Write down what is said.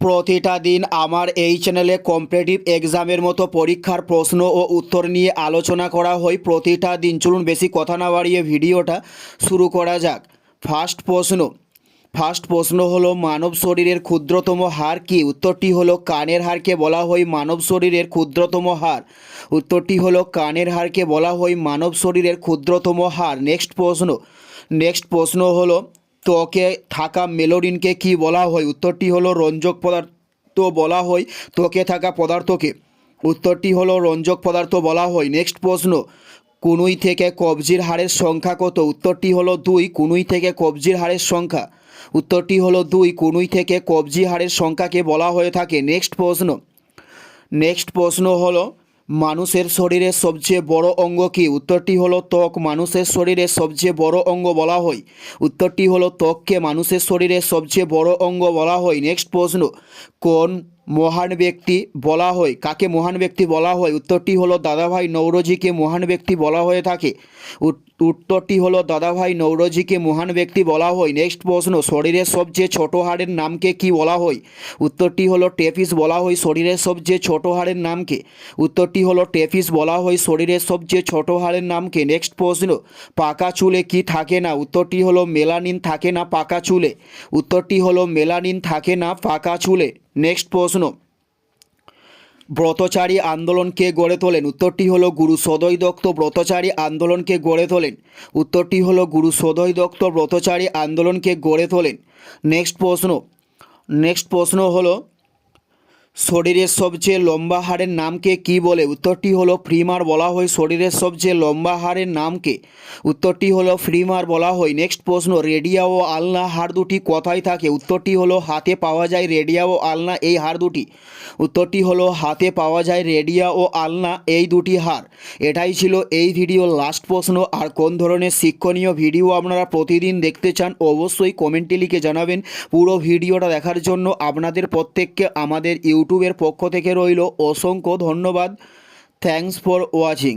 প্রতিটা দিন আমার এই চ্যানেলে কম্পিটিটিভ এক্সামের মতো পরীক্ষার প্রশ্ন ও উত্তর নিয়ে আলোচনা করা হয়। প্রতিটা দিন চলুন বেশি কথা না বাড়িয়ে ভিডিওটা শুরু করা যাক। ফার্স্ট প্রশ্ন। ফার্স্ট প্রশ্ন হলো, মানব শরীরের ক্ষুদ্রতম হার কি? উত্তরটি হলো, কানের হারকে বলা হয় মানব শরীরের ক্ষুদ্রতম হার। উত্তরটি হলো, কানের হারকে বলা হয় মানব শরীরের ক্ষুদ্রতম হার। নেক্সট প্রশ্ন। নেক্সট প্রশ্ন হলো ত্বকে থাকা মেলোডিনকে কি বলা হয়? উত্তরটি হলো রঞ্জক পদার্থ বলা হয় ত্বকে থাকা পদার্থকে। উত্তরটি হলো রঞ্জক পদার্থ বলা হয়। নেক্সট প্রশ্ন, কুনুই থেকে কবজির হারের সংখ্যা কত? উত্তরটি হলো দুই, কুনুই থেকে কবজির হারের সংখ্যা। উত্তরটি হলো দুই, কুনুই থেকে কবজি হারের সংখ্যাকে বলা হয়ে থাকে। নেক্সট প্রশ্ন নেক্সট প্রশ্ন হলো মানুষের শরীরের সবচেয়ে বড় অঙ্গ কি? উত্তরটি হলো ত্বক। মানুষের শরীরের সবচেয়ে বড় অঙ্গ বলা হয়। উত্তরটি হলো ত্বককে মানুষের শরীরের সবচেয়ে বড় অঙ্গ বলা হয়। নেক্সট প্রশ্ন। কোন মহান ব্যক্তি বলা হয়। কাকে মহান ব্যক্তি বলা হয়? উত্তরটি হলো, দাদাভাই নৌরজিকে মহান ব্যক্তি বলা হয়ে থাকে। উত- উত্তরটি হলো, দাদাভাই নৌরজিকে মহান ব্যক্তি বলা হয়। নেক্সট প্রশ্ন, শরীরের সবচেয়ে ছোট হাড়ের নামকে কি বলা হয়? উত্তরটি হলো, টেফিস বলা হয় শরীরের সবচেয়ে ছোট হাড়ের নামকে। উত্তরটি হলো, টেফিস বলা হয় শরীরের সবচেয়ে ছোট হাড়ের নামকে। নেক্সট প্রশ্ন, পাকা চুলে কি থাকে না? উত্তরটি হলো, মেলানিন থাকে না পাকা চুলে। উত্তরটি হলো, মেলানিন থাকে না পাকা চুলে। নেক্সট প্রশ্ন। ব্রতচারী আন্দোলনকে গড়ে তোলেন। উত্তরটি হলো গুরু সদয় দত্ত ব্রতচারী আন্দোলনকে গড়ে তোলেন। উত্তরটি হলো গুরু সদয় দত্ত ব্রতচারী আন্দোলনকে গড়ে তোলেন। নেক্সট প্রশ্ন। নেক্সট প্রশ্ন হলো শরীরের সবচেয়ে লম্বা হাড়ের নামকে কি বলে? উত্তরটি হলো ফ্রিমার বলা হয় শরীরের সবচেয়ে লম্বা হাড়ের নামকে। উত্তরটি হলো ফ্রিমার বলা হয়। নেক্সট প্রশ্ন, রেডিয়া ও আলনা হাড় দুটি কোথায় থাকে? উত্তরটি হলো, হাতে পাওয়া যায় রেডিয়া ও আলনা এই হাড় দুটি। উত্তরটি হলো, হাতে পাওয়া যায় রেডিয়া ও আলনা এই দুটি হাড়। এটাই ছিল এই ভিডিও লাস্ট প্রশ্ন। আর কোন ধরনের শিক্ষণীয় ভিডিও আপনারা প্রতিদিন দেখতে চান, অবশ্যই কমেন্টে লিখে জানাবেন। পুরো ভিডিওটা দেখার জন্য আপনাদের প্রত্যেককে আমাদের ইউটিউবের পক্ষ থেকে রইল অসংখ্য ধন্যবাদ। Thanks for watching